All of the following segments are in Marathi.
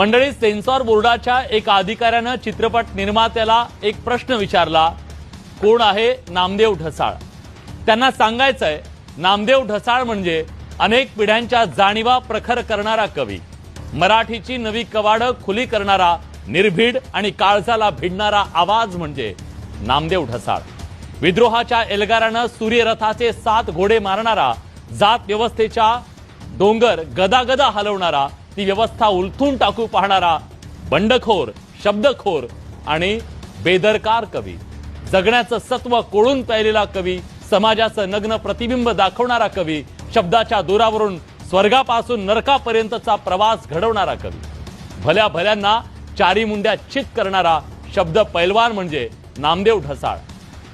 मंडळी सेन्सॉर बोर्डाच्या एका अधिकाऱ्यानं चित्रपट निर्मात्याला एक प्रश्न विचारला. कोण आहे? नामदेव ढसाळ. त्यांना सांगायचंय नामदेव ढसाळ म्हणजे अनेक पिढ्यांच्या जाणीवा प्रखर करणारा कवी. मराठीची नवी कवाडं खुली करणारा निर्भीड आणि काळजाला भिडणारा आवाज म्हणजे नामदेव ढसाळ. विद्रोहाच्या एल्गारानं सूर्यरथाचे सात घोडे मारणारा जात व्यवस्थेच्या डोंगर गदागदा हलवणारा ती व्यवस्था उलथून टाकू पाहणारा बंडखोर शब्दखोर आणि बेदरकार कवी जगण्याचं सत्व कोळून प्यायलेला कवी समाजाचं नग्न प्रतिबिंब दाखवणारा कवी शब्दाच्या दुरावरून स्वर्गापासून नरकापर्यंतचा प्रवास घडवणारा कवी. भल्या भल्यांना चारी मुंड्या चित करणारा शब्द पैलवान म्हणजे नामदेव ढसाळ.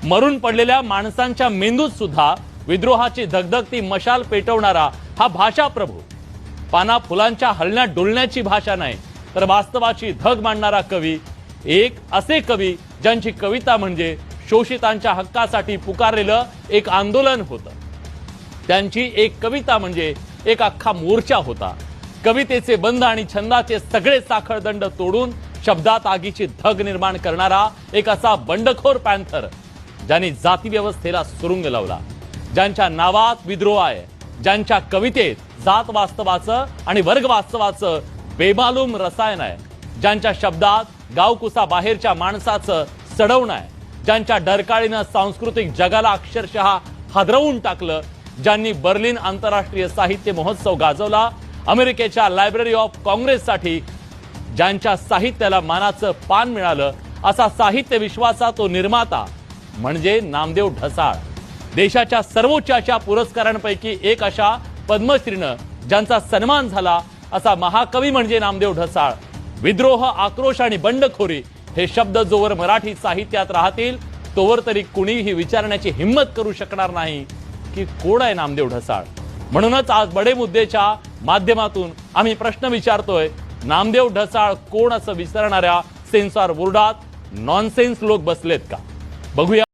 मरून पडलेल्या माणसांच्या मेंदूत सुद्धा विद्रोहाची धगधगती मशाल पेटवणारा हा भाषाप्रभू. पाना फुलांच्या हलण्यात डोलण्याची भाषा नाही तर वास्तवाची धग मांडणारा कवी एक असे कवी ज्यांची कविता म्हणजे शोषितांच्या हक्कासाठी पुकारलेलं एक आंदोलन होतं. त्यांची एक कविता म्हणजे एक अख्खा मोर्चा होता. कवितेचे बंध आणि छंदाचे सगळे साखळदंड तोडून शब्दात आगीची धग निर्माण करणारा एक असा बंडखोर पॅन्थर ज्यांनी जाती व्यवस्थेला सुरुंग लावला ज्यांच्या नावात विद्रोह आहे. ज्यांच्या कवितेत जात वास्तवाचं आणि वर्ग वास्तवाचं बेमालूम रसायन आहे. ज्यांच्या शब्दात गावकुसा बाहेरच्या माणसाचं सडवणं आहे. ज्यांच्या डरकाळीनं सांस्कृतिक जगाला अक्षरशः हादरवून टाकलं. ज्यांनी बर्लिन आंतरराष्ट्रीय साहित्य महोत्सव गाजवला. अमेरिकेच्या लायब्ररी ऑफ काँग्रेससाठी ज्यांच्या साहित्याला मानाचं पान मिळालं असा साहित्य विश्वाचा तो निर्माता म्हणजे नामदेव ढसाळ. देशाच्या सर्वोच्च अशा पुरस्कारांपैकी एक अशा पद्मश्रीनं ज्यांचा सन्मान झाला असा महाकवी म्हणजे नामदेव ढसाळ. विद्रोह आक्रोश आणि बंडखोरी हे शब्द जोवर मराठी साहित्यात राहतील तोवर तरी कुणीही विचारण्याची हिंमत करू शकणार नाही की कोण आहे नामदेव ढसाळ. म्हणूनच आज बडे मुद्देच्या माध्यमातून आम्ही प्रश्न विचारतोय नामदेव ढसाळ कोण असं विसरणाऱ्या सेन्सॉर बोर्डात नॉनसेन्स लोक बसलेत का? बघूया.